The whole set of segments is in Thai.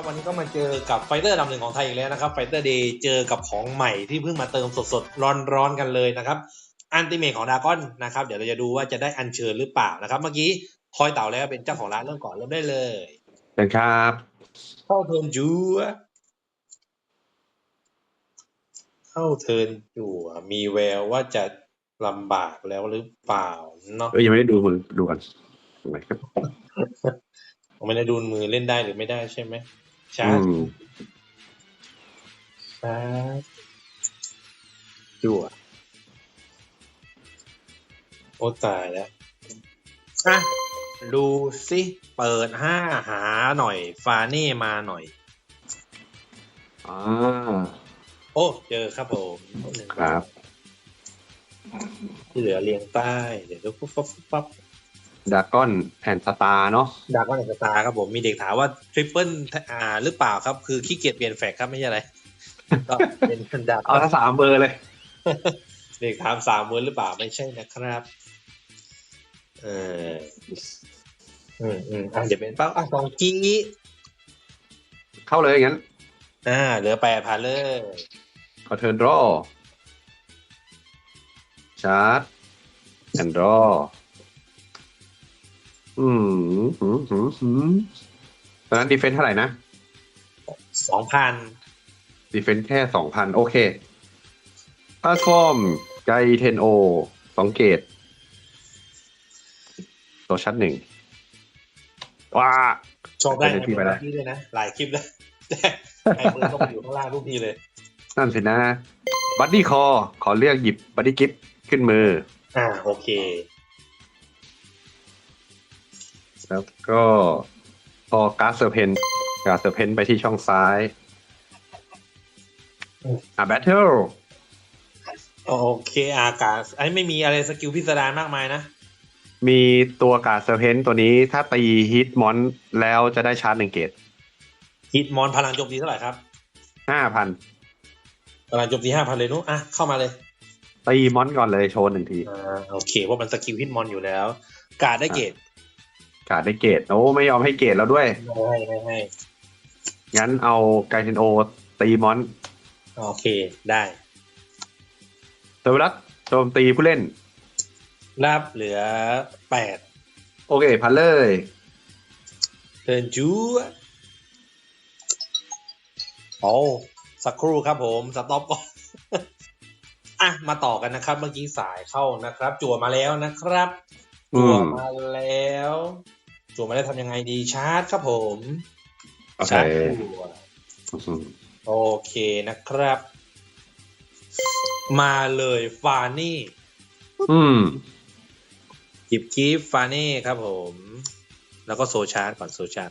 ครับวันนี้ก็มาเจอกับไฟเตอร์ลำหนึ่งของไทยอีกแล้วนะครับไฟเตอร์เดย์เจอกับของใหม่ที่เพิ่งมาเติมสดๆ ร้อนๆกันเลยนะครับอันติเมทของดากอนนะครับ เดี๋ยวเราจะดูว่าจะได้อัญเชิญหรือเปล่านะครับ เมื่อกี้ทอยเต่าแล้วเป็นเจ้าของร้านเริ่มก่อนเริ่มได้เลยเชิญครับเข้าเทิร์นจัวเข้าเทิร์นจัวมีแววว่าจะลำบากแล้วหรือเปล่าเนาะเอ้ยยังไม่ได้ดูมือดูก่อนตรงไหนครับผมไม่ได้ดูมือเล่นได้หรือไม่ได้ใช่ไหม ชาอืร์จมชาร์จจั่วโอ้ตายแล้วอะดูสิเปิดห้าหาหน่อย ฟาเน่มาหน่อยอ่าโอ้เจอครับผมครับ ที่เหลือเรียงใต้เดี๋ยวปุ๊บปั๊บปุ๊บปั๊บ ดากอนแอนสตาร์เนาะดาก้อนอันตาครับผมมีเด็กถามว่าทริปเปิลอ่าหรือเปล่าครับ คือขี้เกียจเปลี่ยนแฟกครับไม่ใช่อะไรก็เป็นดาเอาทั้งสามเบอร์เลย เด็กถามสามเวิร์ดหรือเปล่าไม่ใช่นะครับ เอออืมอืมอะเดี๋ยวเป็นเป้าอะสองกี้เข้าเลยงั้นอ่าเหลือแปดพันเลยขอเทิร์นรอชาร์จแอนรอ อืมหืมหืมหืมตอนนั้นดีเฟนซ์เท่าไหร่นะสองพันดีเฟนซ์แค่สองพันโอเคพาสฟอร์มไกเทนโอสองเกตตัวชัดหนึ่งว้าชอบได้เป็นที่ไปแล้วที่ด้วยนะ หลายคลิปแล้วแต่ไอ้เพื่อนต้องอยู่ข้างล่างทุกทีเลย นั่นสินะ บัดดี้คอ ขอเลือกหยิบบัดดี้กิฟขึ้นมือ อ่า โอเค แล้วก็พอการ์ดเซอร์เพนการ์ดเซอร์เพนไปที่ช่องซ้ายอืมอะแบทเทิลโอเคอากาศไอ้ไม่มีอะไรสกิลพิสดารมากมายนะ มีตัวการ์ดเซอร์เพนตัวนี้ถ้าตีฮิตมอนแล้วจะได้ชาร์จหนึ่งเกตฮิตมอนพลังโจมตีเท่าไหร่ครับห้าพันพลังโจมตีห้าพันเลยนุ๊กอะเข้ามาเลยตีมอนก่อนเลยโชว์หนึ่งทีอ่าโอเคว่ามันสกิลฮิตมอนอยู่แล้ว การดได้เกรด การ์ดได้เกตโอ้ไม่ยอมให้เกตแล้วด้วย ไม่ให้ไม่ให้งั้นเอาไกเทนโอตีมอน โอเคได้เซอร์วิลัสโจมตีผู้เล่นรับเหลือแปดโอเค พันเลยเทิร์นจูโอ้สักครู่ครับผมสต็อปก่อนอะมาต่อกันนะครับ เมื่อกี้สายเข้านะครับ จั่วมาแล้วนะครับอืจั่วมมาแล้ว จั่วมาแล้วทำยังไงดีชาร์จครับผมโอเคชาร์จจั่วอืมโอเคนะครับ มาเลยฟานี่อืมหยิบกิฟต์ฟาเน่ครับผม แล้วก็โซชาร์จก่อนโซชาร์จ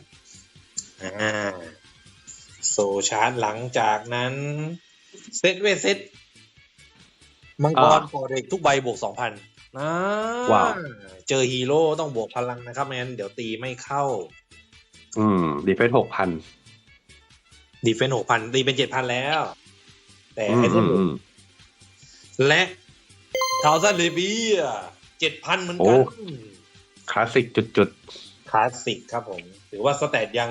อ่าโซชาร์จหลังจากนั้นเซตเวทเซตมังกรอ่ากอเด็กทุกใบบวกสองพันนะ ว้าว เจอฮีโร่ต้องบวกพลังนะครับไม่งั้นเดี๋ยวตีไม่เข้า อืม ดีเฟนหกพันดีเฟนหกพันตีเป็นเจ็ดพันแล้ว แต่อืไอ้มเรื่อืองมอืมและทาวซันเดเบียเจ็ดพันเหมือนโอ้กัน คลาสสิกจุดคลาสสิกครับผม ถือว่าสแตทยัง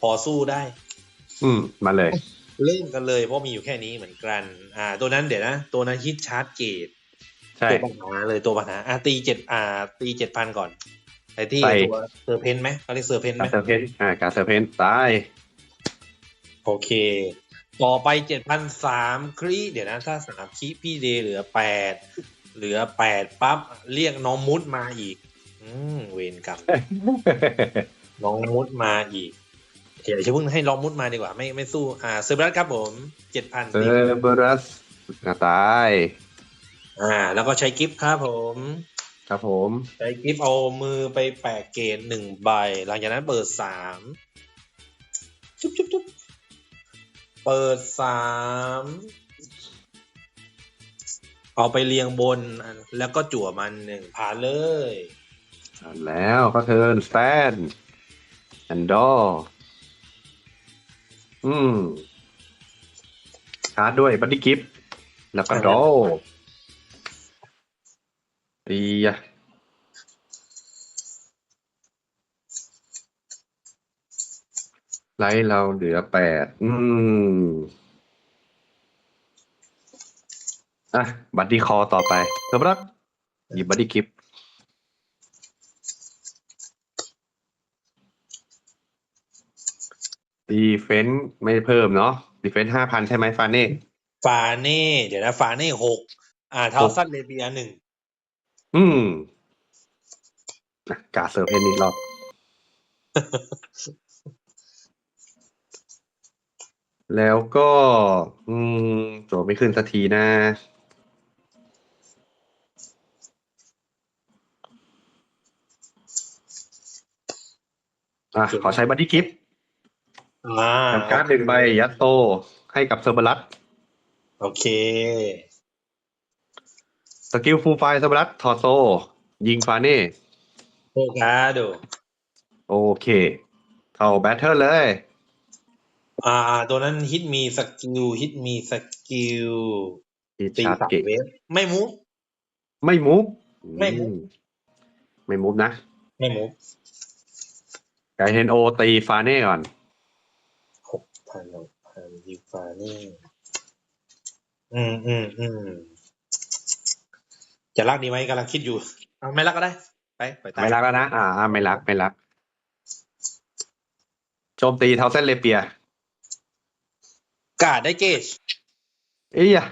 พอสู้ได้ๆอืม มาเลย เริ่มกันเลยเพราะมีอยู่แค่นี้เหมือนกัน อ่า ตัวนั้นเดี๋ยวนะ ตัวนั้นฮิตชาร์จเกตใช่ ตัวปัญหาเลยตัวปัญหาอ่าตีเจ็ดอ่า ตีเจ็ดพันก่อนไอ้ที่ใส่ตัวเซอร์เพนไหมเขาเรียกเซอร์เพนไหกามรเซอร์เพนอ่าการเซอร์เพนตายโอเค ต่อไปเจ็ดพันสามครีเดี๋ยวนะ ถ้าสามครีพี่เดย์เหลือแปดเหลือแปดปั๊บ เรียกน้องมุดมาอีก อืมเวรกรรมน้องมุดมาอีกเดี๋ยวจะเพิ่งให้น้องมุดมาดีกว่า ไม่ไม่สู้ อ่าเซอร์เบรัสครับผมเจ็ดพันเซอร์เบรัสอ่าตาย อ่า แล้วก็ใช้กิฟต์ครับผม ครับผม ใช้กิฟต์เอามือไปแปะเกณฑ์หนึ่งใบ หลังจากนั้นเปิดสามจุ๊บจุ๊บจุ๊บเปิดสามเอาไปเรียงบนอันแล้วก็จั่วมันหนึ่งผ่านเลยอ่าแล้วก็เทิร์นสแตนแอนดอร์อืมชาร์จด้วยบัดดี้กิฟแล้วก็ดอ ดีอะไลท์เราเหลือแปด อืม อะ บัดดี้คอต่อไปเริ่มรักหยิบบัดดี้คลิป ดีเฟนต์ไม่เพิ่มเนาะ ดีเฟนต์ห้าพันใช่ไหมฟาเน่ ฟาเน่ เดี๋ยวนะ ฟาเน่หก อ่าเทาซันเลเบียหนึ่ง อืมอะกาเซอร์เพนอีกรอบแล้วก็ อืมโจไม่ขึ้นสักทีนะ อะ ขอใช้บัดดี้กิฟต์อ่านำการ์ดหนึ่งใบยัตโตให้กับเซอร์เบรัสโอเคส กิลฟูลไฟเซอร์เบรัสทอโซ ยิงฟาเน่โอเคดู โอเค เข้าแบทเทิลเลย อ่า ตัวนั้นฮิตมีสกิลฮิตมีสกิลตีตีชาร์จสามเกตเวฟไม่มูฟไม่มูฟไม่มูฟอืไม่มูฟนะ ไม่มูฟไกเทนโอตีฟาเน่ก่อนหกพันหกพันยูฟานี่อืมอืมอืม จะรักดีไหมกำลังคิดอยู่เอาไม่รักก็ได้ ไปไปตายไม่รักแล้วนะอ่า ไม่รักไม่รักโจมตีเทาเส้นเลเปียกาดได้เกจเอ้ยอะ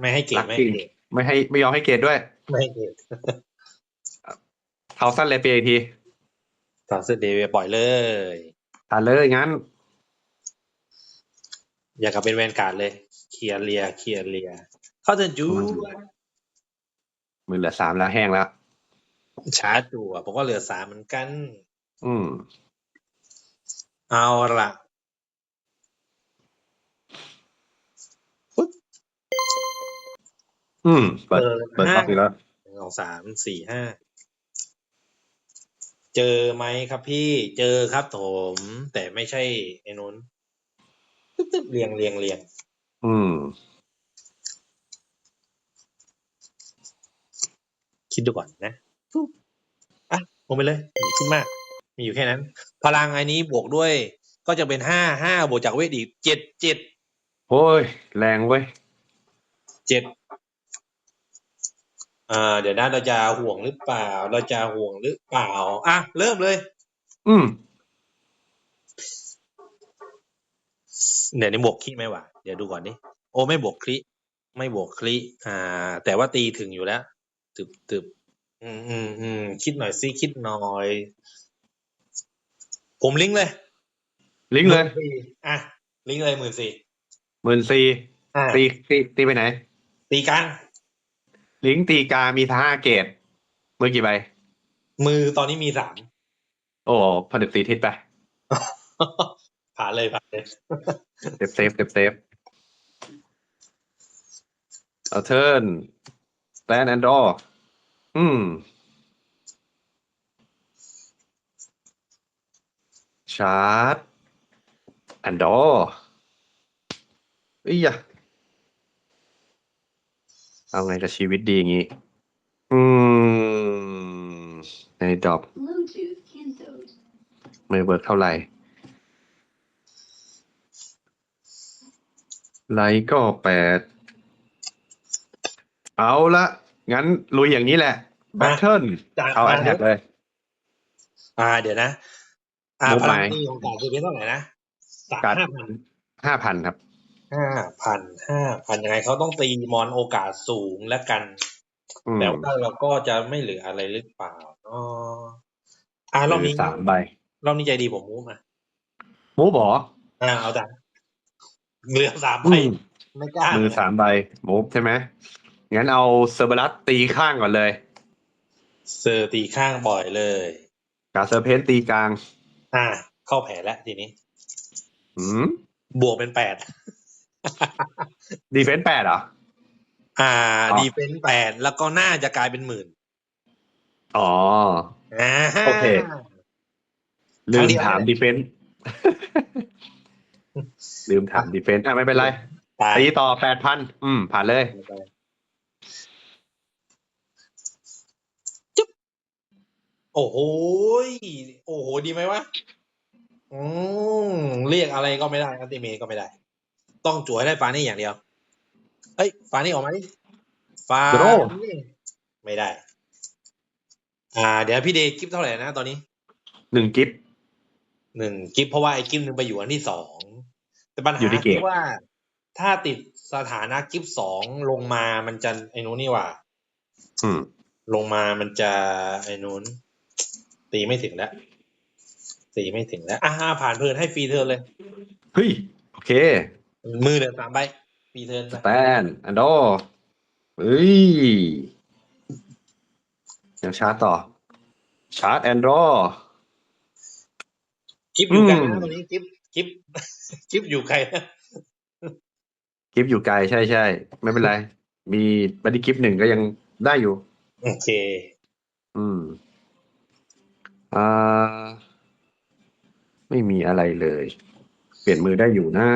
ไม่ให้เกจรักไม่จริให้งเกจไม่ให้ไม่ยอมให้เกรดด้วยไม่ให้เกจเทาเส้นเลเปียอีกทีตามเสเดย์ปล่อยเลยทานเลยงั้น อยากกลับเป็นแวนการ์ดเลย เคลียร์เลียเคลียร์เลียเขาจะจูอื มมือเหลือสามแล้วแห้งแล้วชาร์จจั่วผมก็เหลือสามเหมือนกัน อืม เอาละอืม เปิด เปิดเปิดห้าท็อปอีกแล้วหนึ่งสองสามสี่ห้า เจอไหมครับพี่เจอครับผม แต่ไม่ใช่ไอ้นู้นตึ๊บตึ๊บเรียงเรียงเรียง อืม คิดดูก่อนนะปุ๊บอะลงไปเลยอย่าคิดมาก มีอยู่แค่นั้น พลังอันนี้บวกด้วย ก็จะเป็นห้าห้าบวกจากเวทอีกเจ็ดเจ็ดโอ้ย แรงเว้ยเจ็ดอ่า เดี๋ยวนะเราจะห่วงหรือเปล่า เราจะห่วงหรือเปล่า อะ เริ่มเลย อืมเดี๋ยวนี้บวกคีไหมวะเดี๋ยวดูก่อนดิโอ้ไม่บวกคลิไม่บวกคลิอ่า แต่ว่าตีถึงอยู่แล้ว ตึบตึบอืมอืมอืมคิดหน่อยซิคิดหน่อย ผมลิงก์เลย ลิงก์เลย14,000อะลิงก์เลยหมื่นสี่หมื่นสี่อ่าตีตีตีไปไหน ตีกลางลิงก์ตีกามีห้าเกตมือกี่ใบมือตอนนี้มีสามโอ้ผนึกตีทิศไปผ่านเลยผ่านเลยเซฟเซฟเซฟเซฟเอาเทิร์น แตนแอนดออืมชาร์จแอนดออียะเอาไงกับชีวิตดีอย่างงี้ อืม ในดรอป Bluetooth cancelled. ไม่เวิร์กเท่าไหร่ไลท์ก็แปด เอาละงั้นลุยอย่างนี้แหละแบทเทิลจากเอาแอมาทแทกเลย อ่า เดี๋ยวนะ อ่ามุกพไหมลังตีของการคือเป็นเท่าไหร่นะสามการห้าพันห้าพันครับห้าพันห้าพันยังไงเขาต้องตีมอนโอกาสสูงและกันอืมแต่ว่าเราก็จะไม่เหลืออะไรหรือเปล่าอ๋ออ่ารอบนี้สามใบรอบนี้ใจดีผมมูฟนะมูบออ่าเอาจ้ะเหลือสามใบอืมไม่กล้ามือสามใบมูฟใช่ไหม งั้นเอาเซอร์เบรัสตีข้างก่อนเลย เซอร์ตีข้างบ่อยเลยกาเซอร์เพนตีกลาง อ่า เข้าแผนแล้วทีนี้อืมบวกเป็นแปดดีเฟนส์แปดเหรอ อ่าอ๋อดีเฟนส์แปดแล้วก็น่าจะกลายเป็นหมื่นอ๋ออ่าโอเคลืครั้มงเดียวถามเลยดีเฟนส์ลืมถามดีเฟนส์อะไม่เป็นไรตายตีต่อแปดพันอืม ผ่านเลย โอ้โหยโอ้โห ดีไหมวะ อืม เรียกอะไรก็ไม่ได้อันติเมก็ไม่ได้ ต้องจั่วให้ได้ฟานี่อย่างเดียว เอ้ย ฟานี่ออกมาดิ ฟาโดนี่ไม่ได้ อ่า เดี๋ยวพี่เดย์กิฟเท่าไหร่นะตอนนี้ หนึ่งกิฟหนึ่งกิฟเพราะว่าไอ้กิฟหนึ่งไปอยู่อันที่สอง แต่ปัญหาอยู่ที่เกรดคือว่า ถ้าติดสถานะกิฟสองลงมามันจะไอ้นู้นนี่หว่า อืม ลงมามันจะไอ้นู้น ตีไม่ถึงแล้วตีไม่ถึงแล้วอ่าผ่านเพลินให้ฟรีเทิร์นเลยเฮ้ยโอเค มือเหลือสามใบฟรีเทิร์นไปแตนอันโดเฮ้ยยังชาร์จต่อ ชาร์จแอนดรอกิฟอยู่ไกลอืนะมตรงนี้กิฟกิฟกิฟอยู่ไกลนะกิฟอยู่ไกลใช่ใช่ไม่เป็นไร มีบัดดี้กิฟหนึ่งก็ยังได้อยู่ โอเค อืม อ่าไม่มีอะไรเลย เปลี่ยนมือได้อยู่นะ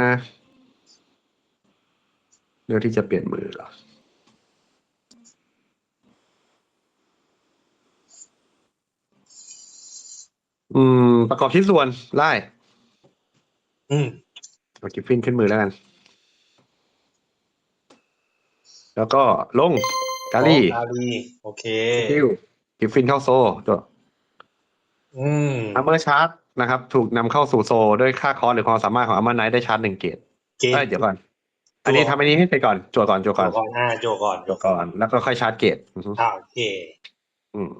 เลือกที่จะเปลี่ยนมือเหรออืม ประกอบชิ้นส่วนไล่อืมเอากิฟฟินขึ้นมือแล้วกัน แล้วก็ลงกาลีกาลีโอเคคิวกิฟฟินเข้าโซตัว อืมอัมเมอร์ชาร์จนะครับ ถูกนำเข้าสู่โซด้วยค่าคอร์สหรือความสามารถของอัมเมอร์ไนท์ได้ชาร์จหนึ่งเกตเกมเอ้ยเดี๋ยวก่อน อันนี้ทำอันนี้ให้ไปก่อนจั่วก่อนจั่วโจก่อนก่อนอ่าโจก่อนโจจั่วก่อนก่อน แล้วก็ค่อยชาร์จเกตอือฮึอ่าโอเคอืม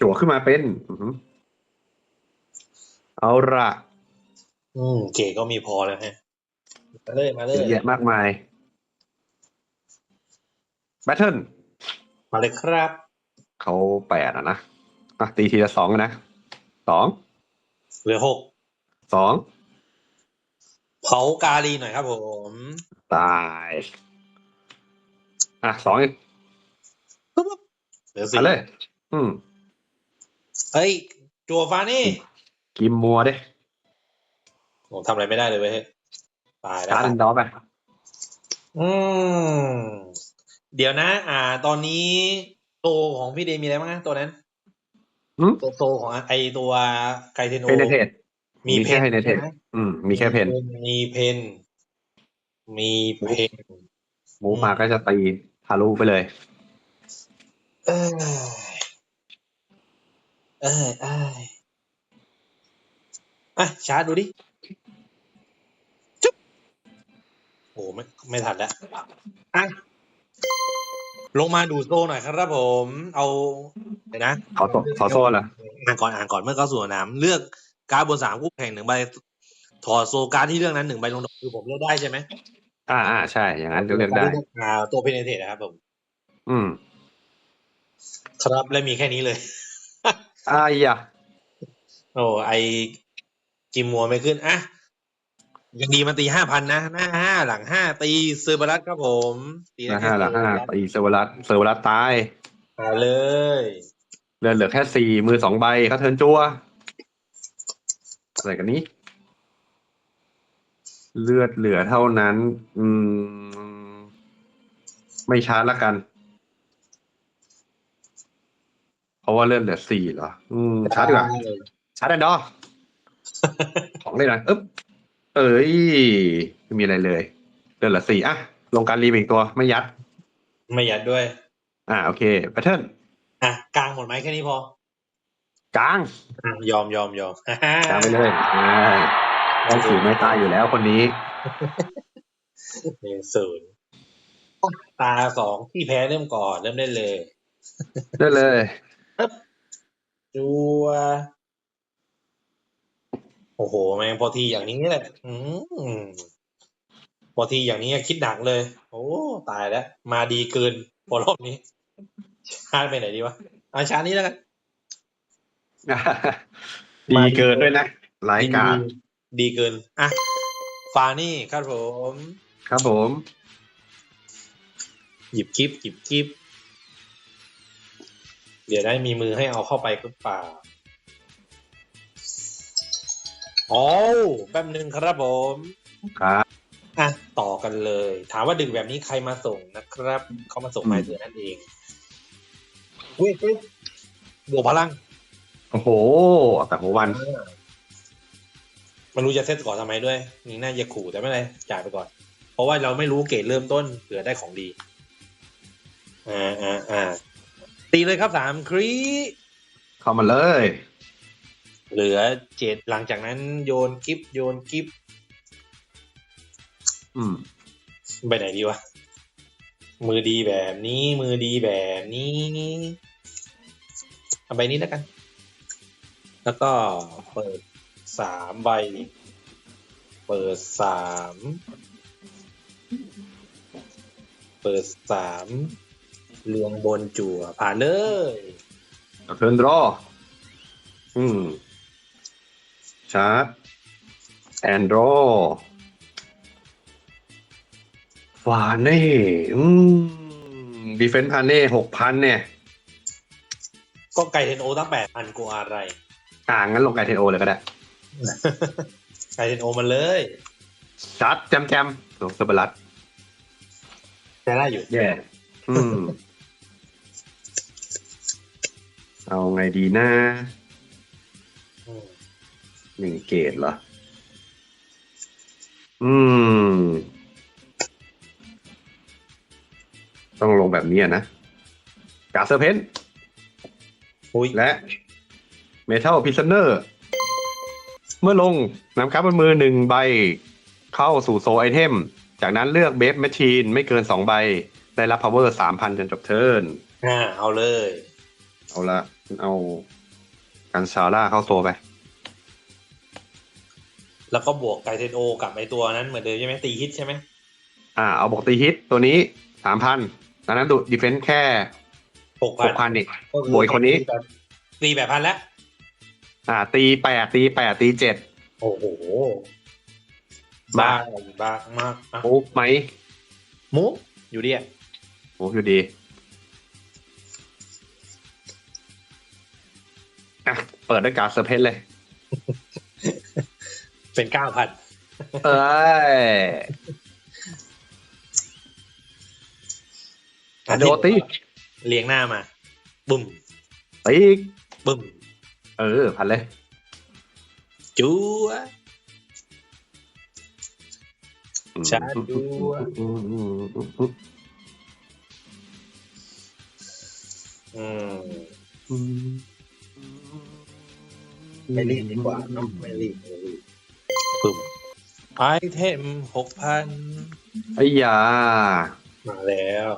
จั่วขึ้นมาเป็นอือฮึเอาละอืมเกก็มีพอแล้วฮะมาเลยมาเลเยยอะแยะมากมายแบทเทิลมาเลยครับ เขาแปดอะนะ อะตีทีละสองนะสองเหลือหกสองเผากาลีหน่อยครับผม ตายอะสองอีกเหลือสี่เอาเลยอืมเฮ้ยจัวฟานี่กิมมัวเด้ผมทำอะไรไม่ได้เลยเว้ยตายแล้วชาร์จดอไปอืม เดี๋ยวนะ อ่า ตอนนี้โตของพี่เดย์มีอะไรบ้างนะตัวนั้น อืมตัวโตของไอตัวไกเทนโอเพนเทสมีมีเพแค่น Penetrate ใช่ไหมอืม มีแค่เพน มีเพน มีเพนมูฟมาก็จะตีทะลุไปเลยเอ้ยเอ้ยเอ้ยอะชาร์จดูดิจุ๊บโอ้ไม่ไม่ทันแล้วอะลงมาดูโซหน่อยครับผม เอา เดี๋ยวนะขอโซขอโซ่ละอ่านก่อนอ่านก่อนเมื่อเข้าสู่สนามเลือกการดบนสามคู่แข่งหนึ่งใบถอดโซการดที่เลือกนั้นหนึ่งใบลงดอกคือผมเลือกได้ใช่ไหมอ่าอ่าใช่ อย่างนั้นก็เลือกได้อ่าตัวเพนเทนะครับผมอืม ครับและมีแค่นี้เลยอ่ายะโอ้ไอกิมมัวไม่ขึ้นอะยังดีมาตีห้าพันนะหน้าห้าหลังห้าตีเซอร์บารัสครับผม ตีหได้ลังแค่ห้าหลังห้าตีเซอร์วรัสเซอร์วรัสตายมาเลย เลือดเหลือแค่สี่มือสองใบเขาเทิร์นจัวอะไรกันนี้ เลือดเหลือเท่านั้น อืม ไม่ชาร์จละกัน เพราะว่าเลือดเหลือสี่เหรอ อืมชาร์จดีกว่าชาร์จแอนดอร์ของเลยนะอึ๊บเอ้ยไม่มีอะไรเลย เลือดเหลือสี่อะลงการรีบอีกตัวไม่ยัด ไม่ยัดด้วย อ่าโอเคแพทเทิร์น อะกลางหมดไหมแค่นี้พอกลางอะยอมยอมยอมกลางไปเลยอ่าต้องสูไม่ตายอยู่แล้วคนนี้หนึ่งศูนย์ตาสองที่แพ้เริ่มก่อนเริ่มได้เลยได้เลยจัวโอ้โหแม่งพอทีอย่างนี้แหละอืมพอทีอย่างนี้คิดหนักเลย โอ้ตายแล้ว มาดีเกินพอรอบนี้ ชาร์จไปไหนดีวะเอาชาร์จนี้แล้วกัน ดีเกินด้วยนะรายการดีดีเกิน อะ ฟานี่ครับผม ครับผม หยิบกิฟหยิบกิฟเดี๋ยวได้มีมือให้เอาเข้าไปหรือเปล่าอ๋อแป๊บหนึ่งครับผม ครับ อะ ต่อกันเลย ถามว่าดึกแบบนี้ใครมาส่งนะครับ เขามาส่งไม้เสือนั่นเอง อุ้ยอุ้ยบวกพลัง โอ้โหแต่หัววันไม่รู้จะเซตก่อนทำไมด้วย นี่น่าจะขู่แต่ไม่เป็นไรจ่ายไปก่อน เพราะว่าเราไม่รู้เกรดเริ่มต้นเผื่อได้ของดี อ่าอ่าอ่าตีเลยครับสามครีเข้ามาเลย เหลือเจ็ดหลังจากนั้นโยนกิฟโยนกิฟอืม ไปไหนดีวะ มือดีแบบนี้ มือดีแบบนี้ เอาใบนี้แล้วกัน แล้วก็เปิดสามใบ เปิดสาม เปิดสามเรียงบนจั่วผ่านเลยเทิร์นดรอ อืม ชาร์จแอนดรอฟาเน่ อืมดีเฟนต์พาเน่หกพันเนี่ย ก็ไก่เทนโอตั้งแปดพันกูอะไรอ่างั้นลงไกเทนโอเลยก็ได้ ไก่เทนโอมาเลยชาร์จแจมแจมลงสเปรัตแต่ได้อยู่แย่อืม เอาไงดีนะอืมหนึ่งเกตเหรอ อืม ต้องลงแบบนี้อะนะกาเซอร์เพน อุ้ยและเมทัลพิซเนอร์เมื่อลงนำครับบนมือหนึ่งใบเข้าสู่โซไอเทม จากนั้นเลือกเบฟแมชชีนไม่เกินสองใบ ได้รับพาวเวอร์สามพันจนจบเทิร์นอ่าเอาเลย เอาละเอากันซาร่าเข้าโซไป แล้วก็บวกไก่เทนโอกับไอตัวนั้นเหมือนเดิมใช่ไหมตีฮิตใช่ไหมอ่า เอาบอกตีฮิตตัวนี้สามพันดังนั้นดูดีเฟนส์แค่ หกหพันกพันนี่ก็คืโวยคนนี้ ตีแบบพันแล้วอ่า ตีแปดตีแปดตีเจ็ด โอ้โหบ้า บ้าบ้ามากอะโอ้ไหมมุกอยู่ดีอะโอ้อยู่ดีอะเปิดด้วยการดเซอร์เพนเลย เป็นเก้าพันเอ้ยอะโดตี เลี้ยงหน้ามาบึ้มตีอีกบึ้มเออพันเลยจู๊วอืมชาร์จดูอะอืมอืมอืมอืมอืมอืมไม่รีบดีกว่าเนอะไม่รีบไม่รีบบึ้มไอเทมหกพันไอ้ยา มาแล้ว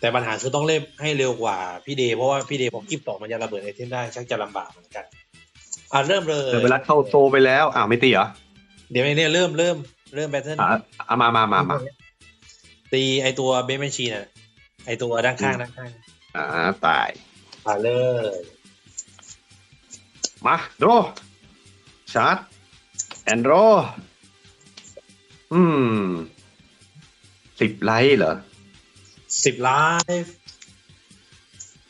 แต่ปัญหาคือต้องเล่นให้เร็วกว่าพี่เดย์เพราะว่าพี่เดย์พอกิฟต่อมันจะระเบิดไอเทมได้ชักจะลำบากเหมือนกัน อะเริ่มเลยเดี๋ยวเวลาเข้าโซไปแล้วอ้าวไม่ตีเหรอ เดี๋ยวเนี่ยเริ่มเริ่มเริ่มแบทเทิลอะเอามามามามาตีไอตัวเบสแมชชีนอะไอตัวด้านข้างด้านข้างอ่าตายมาเลยมาโดชาร์จแอนโดอืมสิบไลท์เหรอ สิบไลฟ์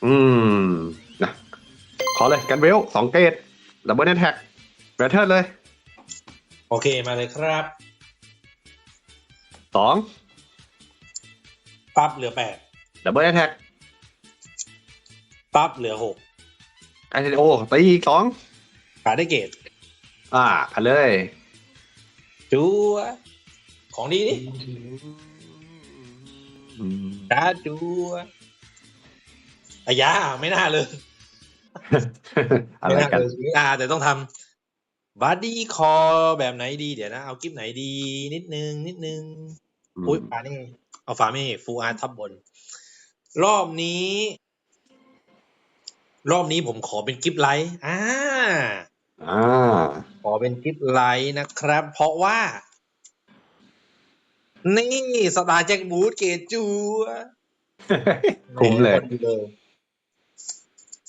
อืมนะขอเลยกันเวลสองเกตดับเบิลแท็กแบทเทิลเลย โอเคมาเลยครับสองปั๊บเหลือแปดดับเบิลแท็กปั๊บเหลือหกไอเทโอตีอีกสองขาได้เกตอ่าพันเลยจูวของดีดิ อืมจ้าจูวอายาไม่น่าเลยอะไรม่ากันเลยไม่น่าแต่ต้องทำบัดดี้คอแบบไหนดีเดี๋ยวนะ เอากิฟไหนดี นิดนึง นิดนึงอุ้ยฟานี่เอาฟามี่ฟูอาร์ทับบน รอบนี้ รอบนี้ผมขอเป็นกิฟไลท์อ่าอ่าขอเป็นกิฟไลท์นะครับ เพราะว่า นี่สตาร์แจ็คบูธเกจจูคุ้มเลยแหม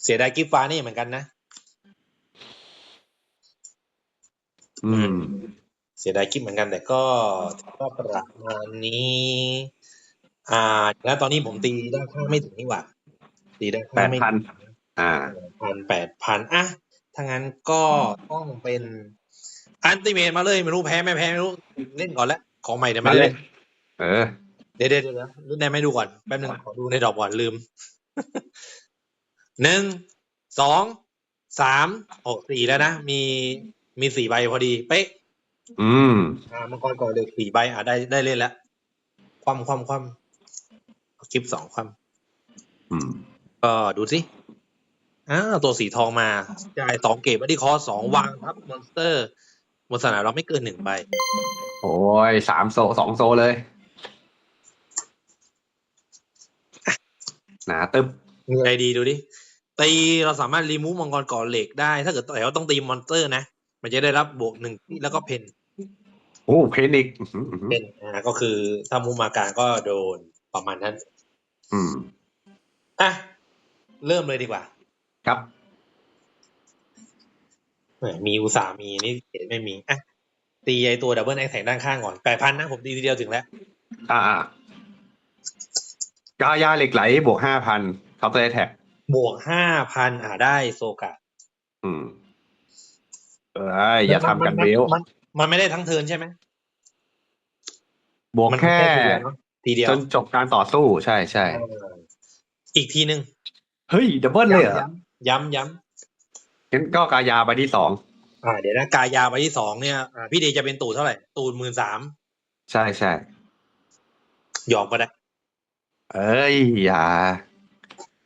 เสียดายกิฟฟ้านี่เหมือนกันนะ อืม เสียดายกิฟเหมือนกัน แต่ก็ก็ประมาณนี้ อ่า แล้วตอนนี้ผมตีด้านข้างไม่ถึงนี่หว่า ตีด้านข้างไม่แปดพันถึงอ่าพันแปดพันอะถ้างั้นก็ต้องเป็นอันติเมตมาเลย ไม่รู้แพ้ไม่แพ้ไม่รู้ เล่นก่อนแล้ว ของใหม่เดี๋ยวมามาเลเล่ยนเออเดี๋ยวเดี๋ยวเดี๋ยวรุ่นไหนไม่ดูก่อนแป๊บนึงขอดูในดอกก่อนลืมหนึ่งสองสามโอ้สี่แล้วนะมีมีสี่ใบพอดีเป๊ะอืมอ่ามังกรก่อนเลยสี่ใบอ่าได้ได้เล่นแล้ว ความความความคลิปสองความอืมก็ดูสิอ้าวตัวสีทองมาจ่ายสองเกตบัดดี้คอร์สสองวางครับมอนสเตอร์ บนสนามเราไม่เกินหนึ่งใบ โอ้ยสามโซสองโซเลย หนาตึบมีไอดีดูดิ ตีเราสามารถรีมูฟมังกรก่อเหล็กได้ ถ้าเกิดแต่ว่าต้องตีมอนสเตอร์นะ มันจะได้รับบวกหนึ่งแล้วก็เพนโอ้เพนิกอื้อหืออื้อหือเพนอ่าก็คือถ้ามูมาการก็โดนประมาณนั้น อืมอะ เริ่มเลยดีกว่า ครับแห มมีอุตสาห์มีนี่ไม่มีอะตีไอตัวดับเบิลแอคแท็กด้านข้างก่อนแปดพันนะผมตีทีเดียวถึงแล้ว อ่าอ่ากายาเหล็กไหลบวกห้าพันเคาน์เตอร์แท็กบวกห้าพันอ่าได้โซกะ อืม เอ้ยอย่าทำกันเบลมันมันไม่ได้ทั้งเทิร์นใช่ไหมบวกมันแค่ทีเดียวเนอะทีเดียวจนจบการต่อสู้ใช่ใช่เอออีกทีหนึ่งเฮ้ยดับเบิลเลยเหรอย้ำย้ำ งั้นก็กายาไปที่สองอ่าเดี๋ยวนะกายาใบที่สองเนี่ยอ่าพี่เดย์จะเป็นตูดเท่าไหร่ ตูดหมื่นสามใช่ใช่ยอมก็ได้ เอ้ยอย่า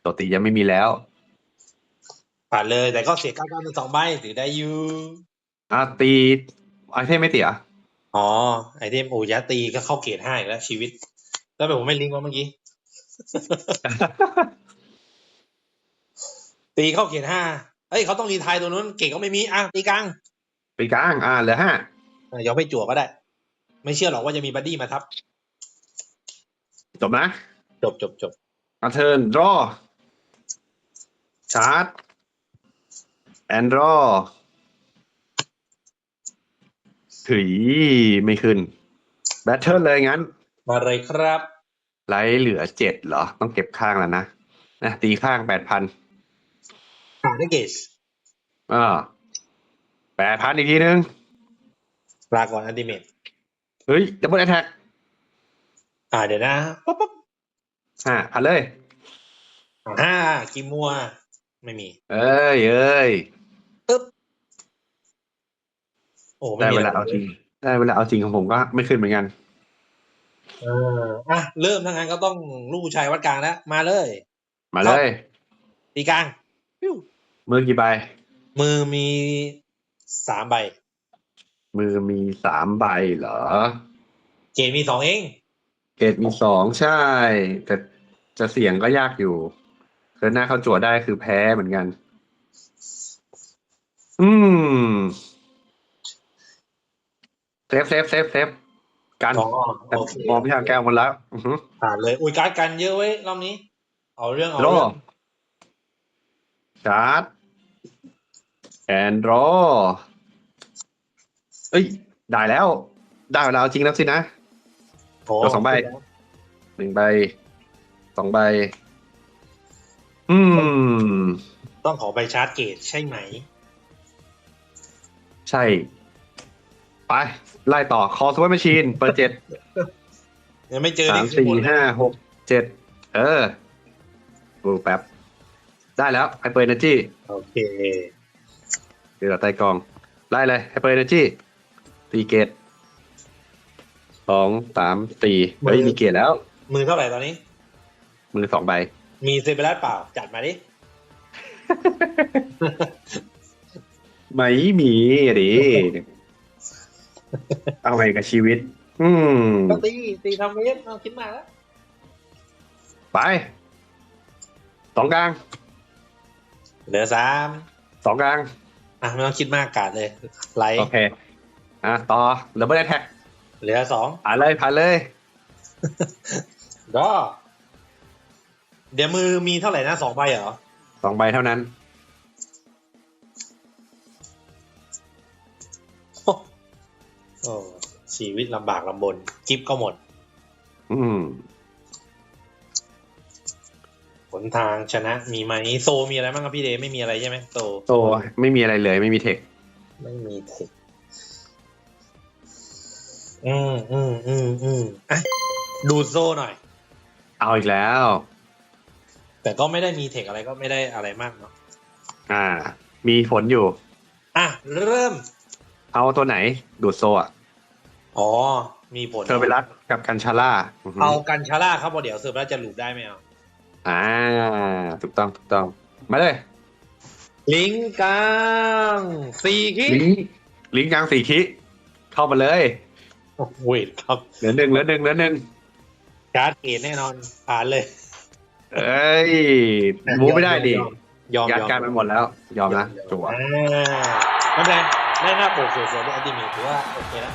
ตัวตียังไม่มีแล้วผ่านเลยแต่ก็เสียเก้าเก้าหนึ่งสองใบถือได้อยู่อะตีไอเทมไม่เตียอ๋อไอเทมโอ้ยะตีก็เข้าเกรดห้าอีกแล้วชีวิต แล้วแบบผมไม่ลิงก์ว่าเมื่อกี้ตีเข้าเกรดห้า เฮ้ยเขาต้องรีไทายตัวนู้นเก่งก็ไม่มีอะตีกลางปีกลางอ่าเหลือห้าอะยอมให้จั่วก็ได้ ไม่เชื่อหรอกว่าจะมีบัดดี้มาทับ จบนะ จบจบจบอาเทิร์นรอชาร์จแอนรอถือไม่ขึ้น แบทเทิลเลยงั้น มาเลยครับ ไลท์เหลือเจ็ดเหรอ ต้องเก็บข้างแล้วนะนะตีข้างแปดพัน หาได้เกจอ่าแปดพันอีกทีนึงลาก่อนอันติเมตเฮ้ยดับเบิลแอทแทกอ่าเดี๋ยวนะป๊บป๊บห้าพันเลยห้ากิมัว ไม่มี เอ้ยเอ้ยปึ๊บโอ้ไม่ได้มีเวอะไรลาเอาจริงได้เวลาเอาจริงของผมก็ไม่ขึ้นเหมือนกันเอออะเริ่มทั้งนั้นก็ต้องลูกผู้ชายวัดกลางแล้วมาเลย มาเลยตีกลางปิ้ว มือกี่ใบ มือมีสามใบ มือมีสามใบเหรอ เกณฑ์มีสองเอง เกรดมีสองใช่ แต่จะเสี่ยงก็ยากอยู่เคิร์นหน้าเข้าจั่วได้คือแพ้เหมือนกัน อืมเซฟเซฟเซฟเซฟกันอ๋อโอเคมองพี่ทางแก้วหมดแล้วอือหือผ่านเลยอุ้ยการ์ดกันเยอะเว้ยรอบนี้ เอาเรื่องเอารอเรื่องชาร์จ แอนรอเอ้ย ได้แล้ว ได้เวลาเอาจริงแล้วสินะโอ้ตัวสองใบหนึ่งใบสองใบ อืม ต้องขอใบชาร์จเกตใช่ไหม ใช่ ไป ไล่ต่อคอสว r ม a ชีนเปิดเจ็ดยังไม่เจอสามนี่คือสี่หมดเลยห้าหกเจ็ดเออดูแป๊บ ได้แล้วไฮเปอร์เอเนจีโอเคเดี๋ยวเราใต้กองไล่เลยไฮเปอร์เอเนจีตีเกตสองสามสี่เฮ้ยมีเกตแล้ว มือเท่าไหร่ตอนนี้ มือสองใบ มีเซเบรัสเปล่า จัดมาดิ ไม่มีอะดิเอาไงกับชีวิต อืมก็ตีตีทำเวฟเอาคิดมาแล้ว ไปสองกลาง เหลือสามสองกลางอะไม่ต้องคิดมากกาดเลยไลท์โอเคอะต่อเดี๋ยวไม่ได้แท็กเหลือสองผ่านเลยผ่านเลยก็ เดี๋ยวมือมีเท่าไหร่นะสองใบเหรอสองใบเท่านั้น โอ้ชีวิตลำบากลำบน กิฟก็หมด อืม หนทางชนะมีไหมโซมีอะไรบ้างครับพี่เดย์ไม่มีอะไรใช่ไหมโซโตไม่มีอะไรเลยไม่มีเทค ไม่มีเทค อืมอืมอืมอืมอะดูโซหน่อย เอาอีกแล้ว แต่ก็ไม่ได้มีเทคอะไรก็ไม่ได้อะไรมากเนาะอ่า มีผลอยู่ อะ เริ่ม เอาตัวไหน ดูดโซอะอ๋อ มีผลเทอร์เบลัสกับกันชาร่าเอากันชาร่าครับเพราะเดี๋ยวเซอร์เบลัสจะหลุดได้ไหมเอา อ่า ถูกต้องถูกต้อง มาเลย ลิงก์กลางสี่คิลิงก์ลิงก์กลางสี่คิเข้ามาเลยเวทครับเหลือหนึ่งเหลือหนึ่งเหลือหนึ่งการ์ดเกตแน่นอน ผ่านเลย เอ้ยมูไม่ได้ดิ ยอมยัดยอมการไปหมดแล้ว ยอมนะจั่วอ่าไม่เป็นไรได้หน้าปกสวยๆด้วยอัลติเมทถือว่าโอเคแล้ว